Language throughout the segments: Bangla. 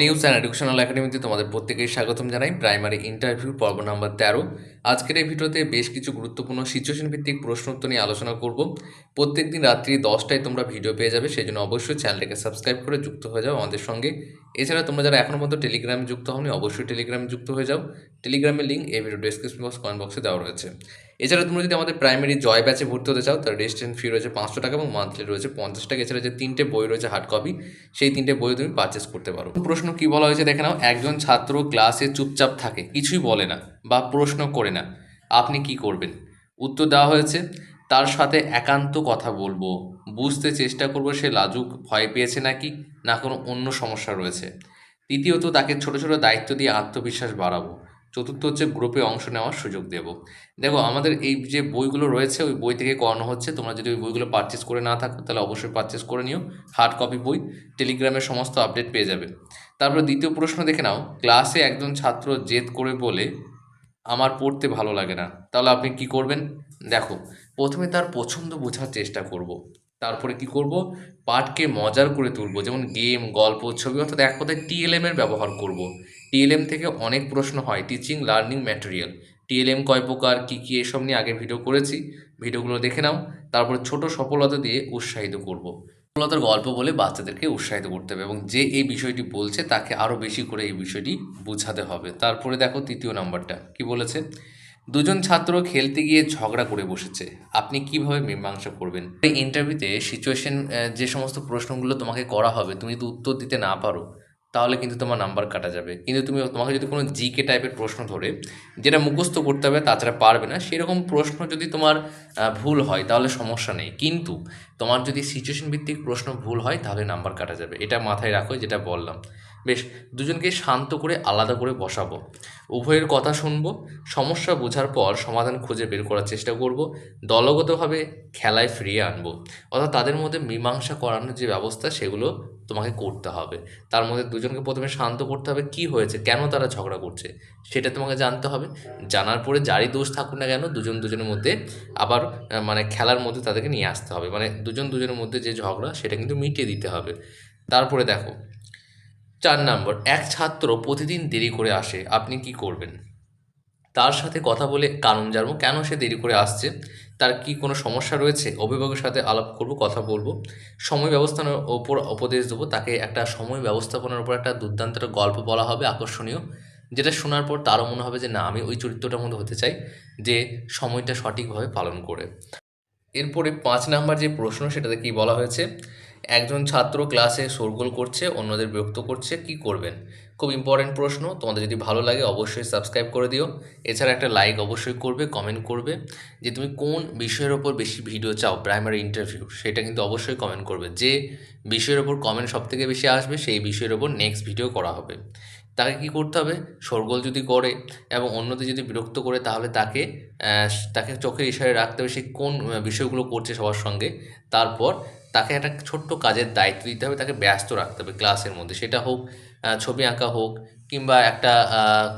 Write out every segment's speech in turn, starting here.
নিউজ অ্যান্ড এডুকেশনাল একাডেমিতে তোমাদের প্রত্যেকেই স্বাগতম জানাই। প্রাইমারি ইন্টারভিউ পর্ব নাম্বার তেরো। আজকের এই ভিডিওতে বেশ কিছু গুরুত্বপূর্ণ সিচুয়েশন ভিত্তিক প্রশ্ন উত্তর নিয়ে আলোচনা করব। প্রত্যেক দিন রাত্রি দশটায় তোমরা ভিডিও পেয়ে যাবে, সেই জন্য অবশ্যই চ্যানেলটাকে সাবস্ক্রাইব করে যুক্ত হয়ে যাও আমাদের সঙ্গে। এছাড়া তোমরা যারা এখনও মতো টেলিগ্রামে যুক্ত হওনি, অবশ্যই টেলিগ্রামে যুক্ত হয়ে যাও। টেলিগ্রামের লিঙ্ক এই ভিডিও ডিসক্রিপশন বক্স কমেন্ট বক্সে দেওয়া রয়েছে। এছাড়া তোমরা যদি আমাদের প্রাইমারি জয় ব্যাচে ভর্তি হতে চাও তার রেজিস্ট্রেশন ফি রয়েছে পাঁচশো টাকা এবং মান্থলি রয়েছে পঞ্চাশ টাকা। এছাড়া যে তিনটে বই রয়েছে হার্ড কপি সেই তিনটে বই তুমি পারচেস করতে পারো। প্রশ্ন কি বলা হয়েছে দেখে নাও, একজন ছাত্র ক্লাসে চুপচাপ থাকে, কিছুই বলে না বা প্রশ্ন করে না, আপনি কি করবেন? উত্তর দেওয়া হয়েছে, তার সাথে একান্ত কথা বলব, বুঝতে চেষ্টা করব সে লাজুক, ভয় পেয়েছে নাকি, না কোনো অন্য সমস্যা রয়েছে। তৃতীয়ত, তাকে ছোট ছোট দায়িত্ব দিয়ে আত্মবিশ্বাস বাড়াবো। চতুর্থ হচ্ছে গ্রুপে অংশ নেওয়ার সুযোগ দেব। দেখো, আমাদের এই যে বইগুলো রয়েছে, ওই বই থেকে করানো হচ্ছে। তোমরা যদি ওই বইগুলো পারচেস করে না থাকো, তাহলে অবশ্যই পারচেস করে নিও। হার্ড কপি বই টেলিগ্রামের সমস্ত আপডেট পেয়ে যাবে। তারপরে দ্বিতীয় প্রশ্ন দেখে নাও। ক্লাসে একজন ছাত্র জেদ করে বলে, আমার পড়তে ভালো লাগে না। তাহলে আপনি কি করবেন? দেখো, প্রথমে তার পছন্দ বোঝার চেষ্টা করব। তারপরে কি করব? পাঠকে মজার করে তুলব। যেমন গেম গল্প, ছবি, অর্থাৎ এক কথায় টিএলএম এর ব্যবহার করব। টিএলএম থেকে অনেক প্রশ্ন হয় টিচিং লার্নিং ম্যাটেরিয়াল টিএলএম কয় প্রকার, কী কী এসব নিয়ে আগে ভিডিও করেছি ভিডিওগুলো দেখে নাও। তারপর ছোট সফলতা দিয়ে উৎসাহিত করব। সফলতার গল্প বলে বাচ্চাদেরকে উৎসাহিত করতে হবে এবং যে এই বিষয়টি বলছে, তাকে আরও বেশি করে এই বিষয়টি বোঝাতে হবে। তারপরে দেখো তৃতীয় নাম্বারটা, কি বলেছে? দুজন ছাত্র খেলতে গিয়ে ঝগড়া করে বসেছে। আপনি কীভাবে মীমাংসা করবেন? এই ইন্টারভিউতে সিচুয়েশন যে সমস্ত প্রশ্নগুলো তোমাকে করা হবে, তুমি যদি উত্তর দিতে না পারো। তাহলে কিন্তু তোমার নাম্বার কাটা যাবে। কিন্তু তুমি তোমাকে যদি কোনো জিকে টাইপের প্রশ্ন ধরে, যেটা মুখস্থ করতে হবে, তাছাড়া পারবে না, সেরকম প্রশ্ন যদি তোমার ভুল হয়, তাহলে সমস্যা নেই। কিন্তু তোমার যদি সিচুয়েশন ভিত্তিক প্রশ্ন ভুল হয়, তাহলে নাম্বার কাটা যাবে। এটা মাথায় রাখো, যেটা বললাম। বেশ, দুজনকে শান্ত করে আলাদা করে বসাবো। উভয়ের কথা শুনব, সমস্যা বোঝার পর সমাধান খুঁজে বের করার চেষ্টা করব, দলগতভাবে খেলায় ফিরিয়ে আনব। অর্থাৎ তাদের মধ্যে মীমাংসা করানোর যে ব্যবস্থা, সেগুলো তোমাকে করতে হবে। তার মধ্যে দুজনকে প্রথমে শান্ত করতে হবে, কি হয়েছে, কেন তারা ঝগড়া করছে, সেটা তোমাকে জানতে হবে। জানার পরে যারই দোষ থাকুক না কেন, দুজন দুজনের মধ্যে আবার মানে খেলার মধ্যে তাদেরকে নিয়ে আসতে হবে। মানে দুজন দুজনের মধ্যে যে ঝগড়া, সেটা কিন্তু মিটিয়ে দিতে হবে। তারপরে দেখো চার নম্বর, এক ছাত্র প্রতিদিন দেরি করে আসে, আপনি কি করবেন? তার সাথে কথা বলে কারণ জানব, কেন সে দেরি করে আসছে? তার কি কোনো সমস্যা রয়েছে? অভিভাবকের সাথে আলাপ করব, কথা বলব, সময় ব্যবস্থাপনার ওপর উপদেশ দেবো, তাকে একটা সময় ব্যবস্থাপনার উপর একটা দুর্দান্ত গল্প বলা হবে, আকর্ষণীয়, যেটা শোনার পর তারও মনে হবে যে, না, আমি ওই চরিত্রটার মধ্যে হতে চাই, যে সময়টা সঠিকভাবে পালন করে। এরপরে পাঁচ নাম্বার যে প্রশ্ন, সেটাতে কি বলা হয়েছে? একজন ছাত্র ক্লাসে শোরগোল করছে, অন্যদের বিরক্ত করছে, কি করবেন? খুব ইম্পর্টেন্ট প্রশ্ন, তোমাদের যদি ভালো লাগে অবশ্যই সাবস্ক্রাইব করে দিও। এছাড়া একটা লাইক অবশ্যই করবে কমেন্ট করবে, যে তুমি কোন বিষয়ের ওপর বেশি ভিডিও চাও প্রাইমারি ইন্টারভিউ সেটা কিন্তু অবশ্যই কমেন্ট করবে। যে বিষয়ের ওপর কমেন্ট সব থেকে বেশি আসবে, সেই বিষয়ের ওপর নেক্সট ভিডিও করা হবে। তাকে কি করতে হবে? শোরগোল যদি করে এবং অন্যদের যদি বিরক্ত করে, তাহলে তাকে তাকে চোখের ইশারে রাখতে হবে, সে কোন বিষয়গুলো করছে সবার সঙ্গে। তারপর তাকে একটা ছোট্ট কাজের দায়িত্ব দিতে হবে, তাকে ব্যস্ত রাখতে হবে ক্লাসের মধ্যে। সেটা হোক ছবি আঁকা হোক, কিংবা একটা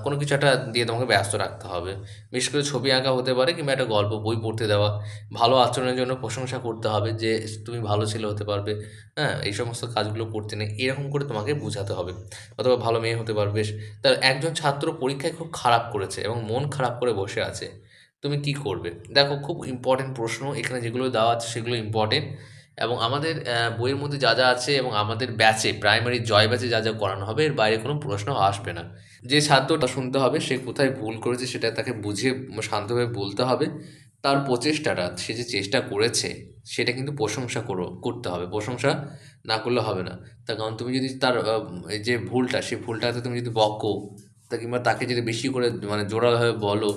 কোনো কিছু একটা দিয়ে তোমাকে ব্যস্ত রাখতে হবে। বিশেষ করে ছবি আঁকা হতে পারে, কিংবা একটা গল্প, বই পড়তে দেওয়া। ভালো আচরণের জন্য প্রশংসা করতে হবে যে, তুমি ভালো ছেলে হতে পারবে। হ্যাঁ এই সমস্ত কাজগুলো করতে নেই, এরকম করে তোমাকে বোঝাতে হবে। অথবা ভালো মেয়ে হতে পারবে। তার একজন ছাত্র পরীক্ষায় খুব খারাপ করেছে এবং মন খারাপ করে বসে আছে। তুমি কি করবে? দেখো, খুব ইম্পর্টেন্ট প্রশ্ন। এখানে যেগুলো দেওয়া আছে, সেগুলো ইম্পর্টেন্ট এবং আমাদের বইয়ের মধ্যে যা যা আছে এবং আমাদের ব্যাচে প্রাইমারি জয় ব্যাচে যা যা করানো হবে, এর বাইরে কোনো প্রশ্ন আসবে না। যে ছাত্রটা শুনতে হবে, সে কোথায় ভুল করেছে সেটা তাকে বুঝিয়ে শান্তভাবে বলতে হবে। তার প্রচেষ্টাটা, সে যে চেষ্টা করেছে, সেটা কিন্তু প্রশংসা করো, করতে হবে। প্রশংসা না করলে হবে না। তার কারণ তুমি যদি তার যে ভুলটা সেই ভুলটাতে তুমি যদি বকো, তা কিংবা তাকে যদি বেশি করে মানে জোরালোভাবে বলো,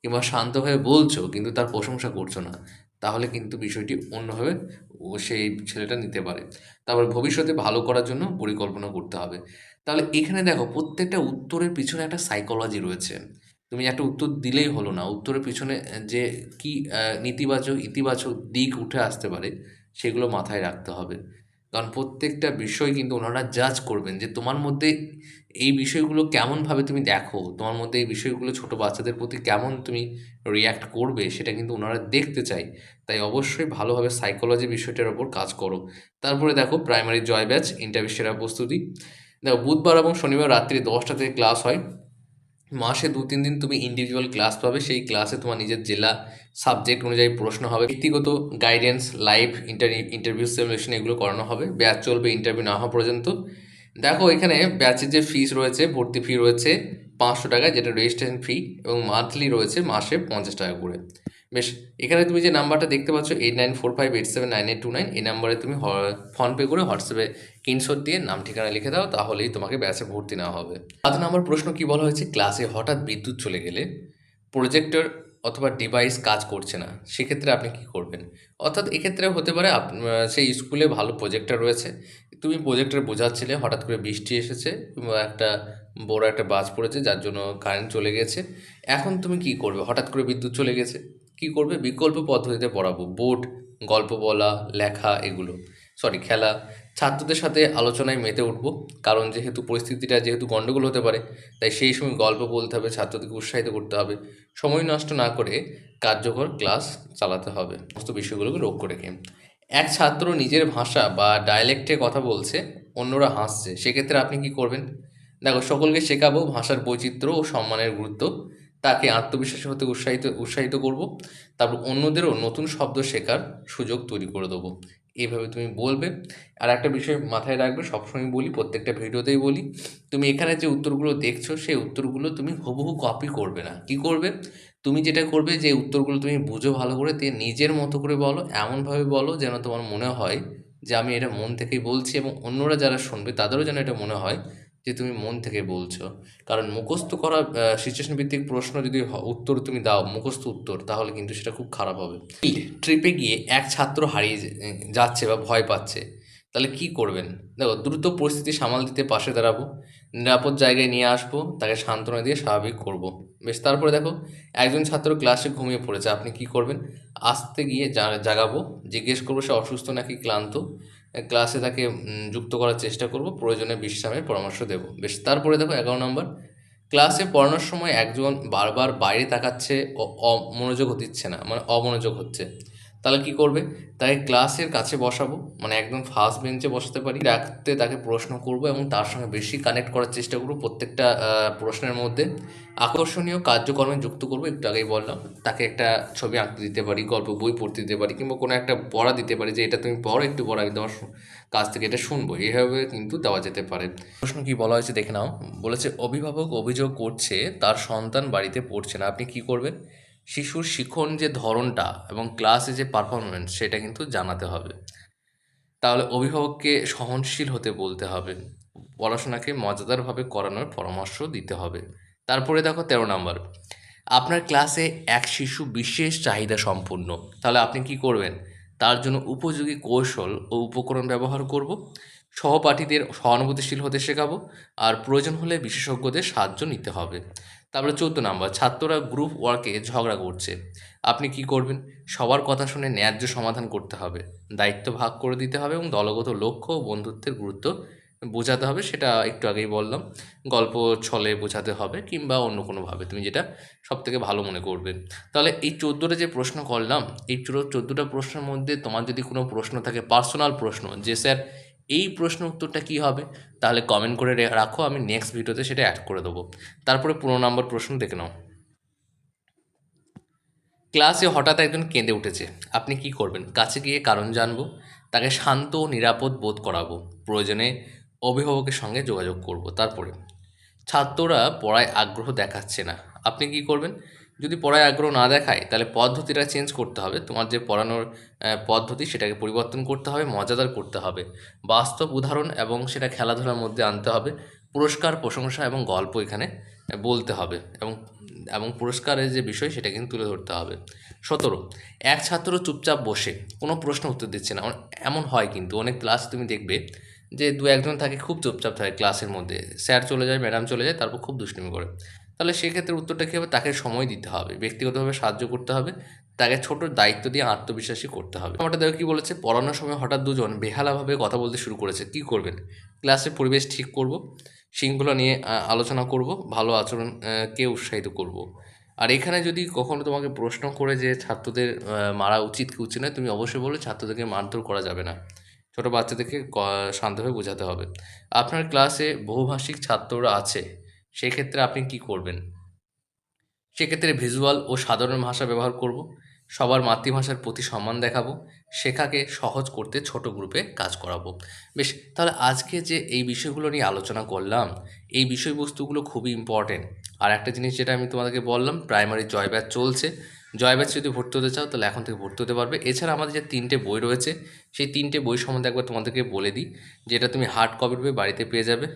কিংবা শান্তভাবে বলছো, কিন্তু তার প্রশংসা করছ না তাহলে কিন্তু বিষয়টি অন্যভাবে ও সেই ছেলেটা নিতে পারে। তারপর ভবিষ্যতে ভালো করার জন্য পরিকল্পনা করতে হবে। তাহলে এখানে দেখো, প্রত্যেকটা উত্তরের পিছনে একটা সাইকোলজি রয়েছে। তুমি একটা উত্তর দিলেই হলো না। উত্তরের পিছনে যে কি নেতিবাচক, ইতিবাচক দিক উঠে আসতে পারে, সেগুলো মাথায় রাখতে হবে। কারণ প্রত্যেকটা বিষয় কিন্তু ওনারা জাজ করবেন যে তোমার মধ্যে এই বিষয়গুলো কেমনভাবে তুমি দেখো, তোমার মধ্যে এই বিষয়গুলো ছোট বাচ্চাদের প্রতি কেমন তুমি রিয়্যাক্ট করবে সেটা কিন্তু ওনারা দেখতে চাই তাই অবশ্যই ভালোভাবে সাইকোলজি বিষয়টার ওপর কাজ করো। তারপরে দেখো প্রাইমারি জয় ব্যাচ ইন্টারভিউ সেরা প্রস্তুতি। দেখো বুধবার এবং শনিবার রাত্রি দশটা থেকে ক্লাস হয়। মাসে দু, তিন দিন তুমি ইন্ডিভিজুয়াল ক্লাস পাবে। সেই ক্লাসে তোমার নিজের জেলা সাবজেক্ট অনুযায়ী প্রশ্ন হবে। ব্যক্তিগত গাইডেন্স লাইভ ইন্টারভিউ সিমুলেশন এগুলো করানো হবে। ব্যাচ চলবে ইন্টারভিউ না হওয়া পর্যন্ত। দেখো, এখানে ব্যাচের যে ফিস রয়েছে, ভর্তি ফি রয়েছে পাঁচশো টাকা, যেটা রেজিস্ট্রেশন ফি এবং মান্থলি রয়েছে মাসে পঞ্চাশ টাকা করে। বেশ, এখানে তুমি যে নাম্বারটা দেখতে পাচ্ছ eight nine four five eight seven nine eight two nine এই নাম্বারে তুমি ফোনপে করে হোয়াটসঅ্যাপে স্ক্রিনশট দিয়ে নাম ঠিকানা লিখে দাও, তাহলেই তোমাকে ব্যাচে ভর্তি নেওয়া হবে। সাত নম্বর প্রশ্ন কি বলা হয়েছে? ক্লাসে হঠাৎ বিদ্যুৎ চলে গেলে প্রজেক্টর অথবা ডিভাইস কাজ করছে না, সেক্ষেত্রে আপনি কি করবেন? অর্থাৎ এক্ষেত্রে হতে পারে সেই স্কুলে ভালো প্রজেক্টর রয়েছে, তুমি প্রজেক্টর বোঝাচ্ছিলে, হঠাৎ করে বৃষ্টি এসেছে, কিংবা একটা বড় একটা বাজ পড়েছে, যার জন্য কারেন্ট চলে গেছে, এখন তুমি কি করবে? হঠাৎ করে বিদ্যুৎ চলে গেছে কি করবে? বিকল্প পদ্ধতিতে পড়াবো। বোর্ড গল্প বলা, লেখা এগুলো। সরি খেলা। ছাত্রদের সাথে আলোচনায় মেতে উঠব। কারণ যেহেতু পরিস্থিতিটা যেহেতু গণ্ডগোল হতে পারে, তাই সেই সময় গল্প বলতে হবে, ছাত্রদেরকে উৎসাহিত করতে হবে। সময় নষ্ট না করে কার্যকর ক্লাস চালাতে হবে। সমস্ত বিষয়গুলোকে লক্ষ্য রেখে এক ছাত্র নিজের ভাষা বা ডায়ালেক্টে কথা বলছে, অন্যরা হাসছে। সেক্ষেত্রে আপনি কি করবেন? দেখো, সকলকে শেখাবো ভাষার বৈচিত্র্য ও সম্মানের গুরুত্ব। তাকে আত্মবিশ্বাসী হতে উৎসাহিত উৎসাহিত করব। তারপর অন্যদেরও নতুন শব্দ শেখার সুযোগ তৈরি করে দেবো। এইভাবে তুমি বলবে। আর একটা বিষয় মাথায় রাখবে, সবসময় বলি, প্রত্যেকটা ভিডিওতেই বলি, তুমি এখানে যে উত্তরগুলো দেখছ, সেই উত্তরগুলো তুমি হুবহু কপি করবে না। কি করবে? তুমি যেটা করবে যে উত্তরগুলো তুমি বুঝো ভালো করে, দিয়ে নিজের মতো করে বলো, এমনভাবে বলো যেন তোমার মনে হয় যে আমি এটা মন থেকেই বলছি এবং অন্যরা যারা শুনবে, তাদেরও যেন এটা মনে হয় যে তুমি মন থেকে বলছো। কারণ মুখস্থ করা সিচুয়েশন ভিত্তিক প্রশ্ন যদি উত্তর তুমি দাও, মুখস্থ উত্তর, তাহলে কিন্তু সেটা খুব খারাপ হবে। ট্রিপে গিয়ে এক ছাত্র হারিয়ে যাচ্ছে বা ভয় পাচ্ছে, তাহলে কি করবেন? দেখো, দ্রুত পরিস্থিতি সামাল দিতে পাশে দাঁড়াবো, নিরাপদ জায়গায় নিয়ে আসব, তাকে সান্ত্বনা দিয়ে স্বাভাবিক করব। বেশ, তারপরে দেখো, একজন ছাত্র ক্লাসে ঘুমিয়ে পড়েছে, আপনি কি করবেন? আসতে গিয়ে জাগাবো, জিজ্ঞেস করব সে অসুস্থ নাকি ক্লান্ত ক্লাসে তাকে যুক্ত করার চেষ্টা করব, প্রয়োজনে বিশ্রামের পরামর্শ দেব। বেশ, তারপরে দেখো এগারো নম্বর। ক্লাসে পড়ানোর সময় একজন বারবার বাইরে তাকাচ্ছে ও অমনোযোগ দিচ্ছে না মানে অমনোযোগ হচ্ছে। তাহলে কি করবে? তাকে ক্লাসের কাছে বসাবো মানে একদম ফার্স্ট বেঞ্চে বসাতে পারি। রাখতে তাকে প্রশ্ন করব এবং তার সঙ্গে বেশি কানেক্ট করার চেষ্টা করব প্রত্যেকটা প্রশ্নের মধ্যে। আকর্ষণীয় কার্যক্রমে যুক্ত করব, একটু আগেই বললাম। তাকে একটা ছবি আঁকতে দিতে পারি, গল্প, বই পড়তে দিতে পারি কিংবা কোনো একটা পড়া দিতে পারি যে, এটা তুমি পড়ো, একটু পড়া, আমি তোমার কাছ থেকে এটা শুনব। এইভাবে কিন্তু দেওয়া যেতে পারে। প্রশ্ন কি বলা হয়েছে দেখে নাও। বলেছে, অভিভাবক অভিযোগ করছে, তার সন্তান বাড়িতে পড়ছে না। আপনি কি করবেন? শিশুর শিখন যে ধরনটা এবং ক্লাসে যে পারফরমেন্স সেটা কিন্তু জানাতে হবে। তাহলে অভিভাবককে সহনশীল হতে বলতে হবে। পড়াশোনাকে মজাদারভাবে করানোর পরামর্শ দিতে হবে। তারপরে দেখো তেরো নাম্বার। আপনার ক্লাসে এক শিশু বিশেষ চাহিদা সম্পূর্ণ তাহলে আপনি কি করবেন? তার জন্য উপযোগী কৌশল ও উপকরণ ব্যবহার করব। সহপাঠীদের সহানুভূতিশীল হতে শেখাবো। আর প্রয়োজন হলে বিশেষজ্ঞদের সাহায্য নিতে হবে। তারপরে চোদ্দ নাম্বার ছাত্ররা গ্রুপ ওয়ার্কে ঝগড়া করছে। আপনি কি করবেন? সবার কথা শুনে ন্যায্য সমাধান করতে হবে। দায়িত্ব ভাগ করে দিতে হবে এবং দলগত লক্ষ্য ও বন্ধুত্বের গুরুত্ব বোঝাতে হবে সেটা একটু আগেই বললাম। গল্প ছলে বোঝাতে হবে কিংবা অন্য কোনোভাবে। তুমি যেটা সব থেকে ভালো মনে করবে। তাহলে এই চোদ্দোটা যে প্রশ্ন করলাম এই চোদ্দোটা প্রশ্নের মধ্যে তোমার যদি কোনো প্রশ্ন থাকে পার্সোনাল প্রশ্ন যে স্যার এই প্রশ্ন উত্তরটা কী হবে? তাহলে কমেন্ট করে রাখো, আমি নেক্সট ভিডিওতে সেটা অ্যাড করে দেবো। তারপরে পনেরো নম্বর প্রশ্ন দেখে নাও। ক্লাসে হঠাৎ একজন কেঁদে উঠেছে। আপনি কি করবেন? কাছে গিয়ে কারণ জানব, তাকে শান্ত ও নিরাপদ বোধ করাবো। প্রয়োজনে অভিভাবকের সঙ্গে যোগাযোগ করব। তারপরে, ছাত্ররা পড়ায় আগ্রহ দেখাচ্ছে না। আপনি কি করবেন? যদি পড়ায় আগ্রহ না দেখায়, তাহলে পদ্ধতিটা চেঞ্জ করতে হবে। তোমার যে পড়ানোর পদ্ধতি, সেটাকে পরিবর্তন করতে হবে, মজাদার করতে হবে। বাস্তব উদাহরণ এবং সেটা খেলাধুলার মধ্যে আনতে হবে। পুরস্কার, প্রশংসা এবং গল্প এখানে বলতে হবে এবং এবং পুরস্কারের যে বিষয়, সেটা কিন্তু তুলে ধরতে হবে। সতেরো, এক ছাত্র চুপচাপ বসে, কোনো প্রশ্ন উত্তর দিচ্ছে না। এমন হয় কিন্তু, অনেক ক্লাস তুমি দেখবে যে দু একজন থাকে, খুব চুপচাপ থাকে ক্লাসের মধ্যে। স্যার চলে যায়, ম্যাডাম চলে যায়, তারপর খুব দুষ্টুমি করে। তাহলে সেক্ষেত্রে উত্তরটা কী হবে? তাকে সময় দিতে হবে, ব্যক্তিগতভাবে সাহায্য করতে হবে, তাকে ছোট দায়িত্ব দিয়ে আত্মবিশ্বাসী করতে হবে। আমারটা দেখো কী বলেছে? পড়ানোর সময় হঠাৎ দুজন বেহালাভাবে কথা বলতে শুরু করেছে, কী করবেন? ক্লাসের পরিবেশ ঠিক করব, শৃঙ্খলা নিয়ে আলোচনা করব, ভালো আচরণ কে উৎসাহিত করব? আর এখানে যদি কখনো তোমাকে প্রশ্ন করে যে ছাত্রদের মারা উচিত কি উচিত নয়, তুমি অবশ্যই বলো ছাত্রদেরকে মারধর করা যাবে না। ছোটো বাচ্চাদেরকে শান্তভাবে বোঝাতে হবে। আপনার ক্লাসে বহুভাষিক ছাত্ররা আছে সেক্ষেত্রে আপনি কি করবেন? সেক্ষেত্রে ভিজুয়াল ও সাধারণ ভাষা ব্যবহার করব। সবার মাতৃভাষার প্রতি সম্মান দেখাবো। শেখাকে সহজ করতে ছোট গ্রুপে কাজ করাবো। বেশ, তাহলে আজকে যে এই বিষয়গুলো নিয়ে আলোচনা করলাম, এই বিষয়বস্তুগুলো খুবই ইম্পর্টেন্ট আর একটা জিনিস যেটা আমি তোমাদেরকে বললাম প্রাইমারি জয় ব্যাচ চলছে। জয় ব্যাচ যদি ভর্তি হতে চাও, তাহলে এখন থেকে ভর্তি হতে পারবে। এছাড়া আমাদের যে তিনটে বই রয়েছে, সেই তিনটে বই সম্বন্ধে একবার তোমাদেরকে বলে দিই, যেটা তুমি হার্ড কপির বই বাড়িতে পেয়ে যাবে।